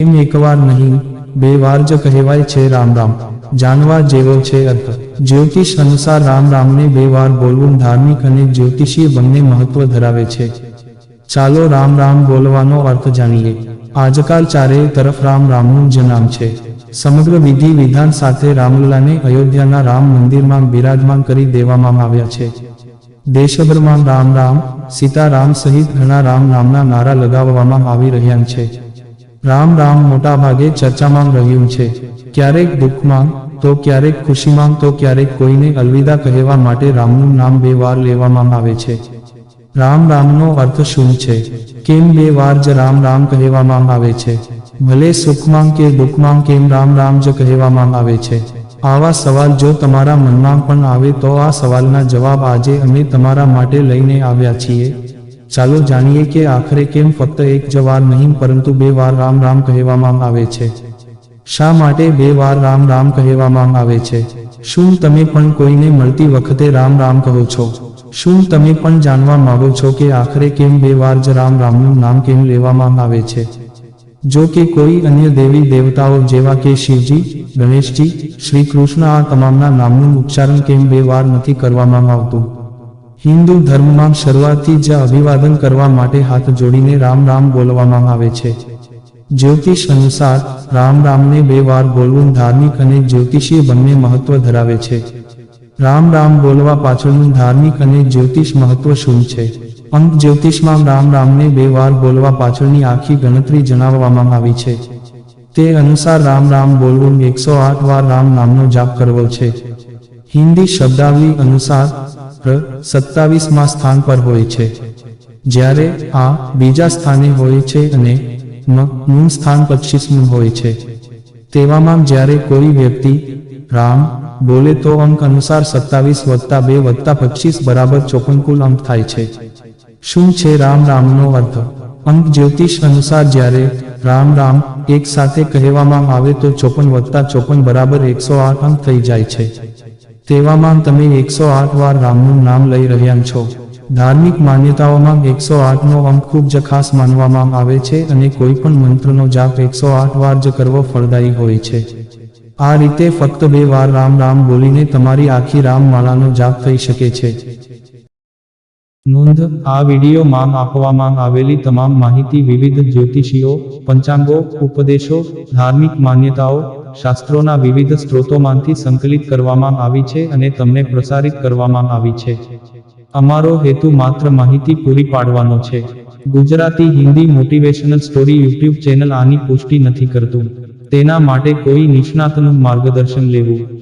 એમ એકવાર નહીં, બે વાર જ કહેવાય છે રામ રામ. જાણવા જેવો છે અર્થ. જ્યોતિષ અનુસાર રામ રામને બે વાર બોલવું ધાર્મિક અને જ્યોતિષીય બંને મહત્વ ધરાવે છે. ચાલો રામ રામ બોલવાનો અર્થ જાણીએ. આજકાલ ચારેય તરફ રામ રામનું જ નામ છે. સમગ્ર વિધિ વિધાન સાથે રામલલાને અયોધ્યાના રામ મંદિરમાં બિરાજમાન કરી દેવામાં આવ્યા છે. દેશભરમાં રામ રામ, સીતારામ સહિત ઘણા રામ નામના નારા લગાવવામાં આવી રહ્યા છે. રામ રામ મોટા ભાગે ચર્ચામાં રહ્યું છે. ક્યારેક દુઃખમાં, તો ક્યારેક ખુશીમાં, તો ક્યારેક કોઈને અલવિદા કહેવા માટે રામનું નામ બે વાર લેવામાં આવે છે. રામ રામનો અર્થ શું છે? કેમ બે વાર જ રામ રામ કહેવામાં આવે છે? ભલે સુખમાં કે દુઃખમાં કેમ રામ રામ જ કહેવામાં આવે છે? આવા સવાલ જો તમારા મનમાં પણ આવે તો આ સવાલના જવાબ આજે અમે તમારા માટે લઈને આવ્યા છીએ. ચાલો જાણીએ કે આખરે કેમ ફક્ત એક જ વાર નહીં, પરંતુ બે વાર રામ રામ કહેવામાં આવે છે. શા માટે બે વાર રામ રામ કહેવામાં આવે છે? શું તમે પણ કોઈને મળતી વખતે રામ રામ કહો છો? શું તમે પણ જાણવા માગો છો કે આખરે કેમ બે વાર જ રામ રામનું નામ કેમ લેવામાં આવે છે? જો કે કોઈ અન્ય દેવી દેવતાઓ જેવા કે શિવજી, ગણેશજી, શ્રી કૃષ્ણ આ તમામના નામનું ઉચ્ચારણ કેમ બે વાર નથી કરવામાં આવતું? હિન્દુ ધર્મમાં શરૂઆતથી જ અભિવાદન કરવા માટે હાથ જોડીને રામ રામ બોલવામાં આવે છે. જ્યોતિષ અનુસાર રામ રામને બે વાર બોલવું ધાર્મિક અને જ્યોતિષીય બંને મહત્વ ધરાવે છે. રામ રામ બોલવા પાછળનું ધાર્મિક અને જ્યોતિષ મહત્વ શું છે? અંક જ્યોતિષમાં રામ રામને બે વાર બોલવા પાછળની આખી ગણતરી જણાવવામાં આવી છે. તે અનુસાર રામ રામ બોલવું એકસો આઠ વાર રામ નામનો જાપ કરવો છે. હિન્દી શબ્દાવલી અનુસાર ર સત્તાવીસમાં સ્થાન પર હોય છે. જ્યારે આ બીજા સ્થાને હોય છે અને નું સ્થાન પચીસમું હોય છે. તેવામાં જ્યારે કોઈ વ્યક્તિ રામ બોલે તો અંક અનુસાર સત્તાવીસ વત્તા બે વત્તા પચીસ બરાબર ચોપન કુલ અંક થાય છે. શું છે રામ રામનો અર્થ? અંક જ્યોતિષ અનુસાર જ્યારે રામ રામ એક સાથે કહેવામાં આવે તો ચોપન વત્તા ચોપન બરાબર એકસો આઠ અંક થઈ જાય છે. તેવામાં તમે એકસો આઠ વાર રામનું નામ લઈ રહ્યા છો. ધાર્મિક માન્યતાઓમાં એકસો આઠનો અંક ખૂબ જ ખાસ માનવામાં આવે છે અને કોઈ પણ મંત્રનો જાપ એકસો આઠ વાર જ કરવો ફળદાયી હોય છે. આ રીતે ફક્ત બે વાર રામ રામ બોલીને તમારી આખી રામમાળાનો જાપ થઈ શકે છે. નોંધ, આ વિડીયોમાં આપવામાં આવેલી તમામ માહિતી વિવિધ જ્યોતિષીઓ, પંચાંગો, ઉપદેશો, ધાર્મિક માન્યતાઓ શાસ્ત્રોના વિવિધ સ્ત્રોતોમાંથી સંકલિત કરવામાં આવી છે અને તમને પ્રસારિત કરવામાં આવી છે. અમારો હેતુ માત્ર માહિતી પૂરી પાડવાનો છે. Gujarati Hindi motivational story YouTube channel આની પુષ્ટિ નથી કરતું. તેના માટે કોઈ નિષ્ણાતનું માર્ગદર્શન લેવું.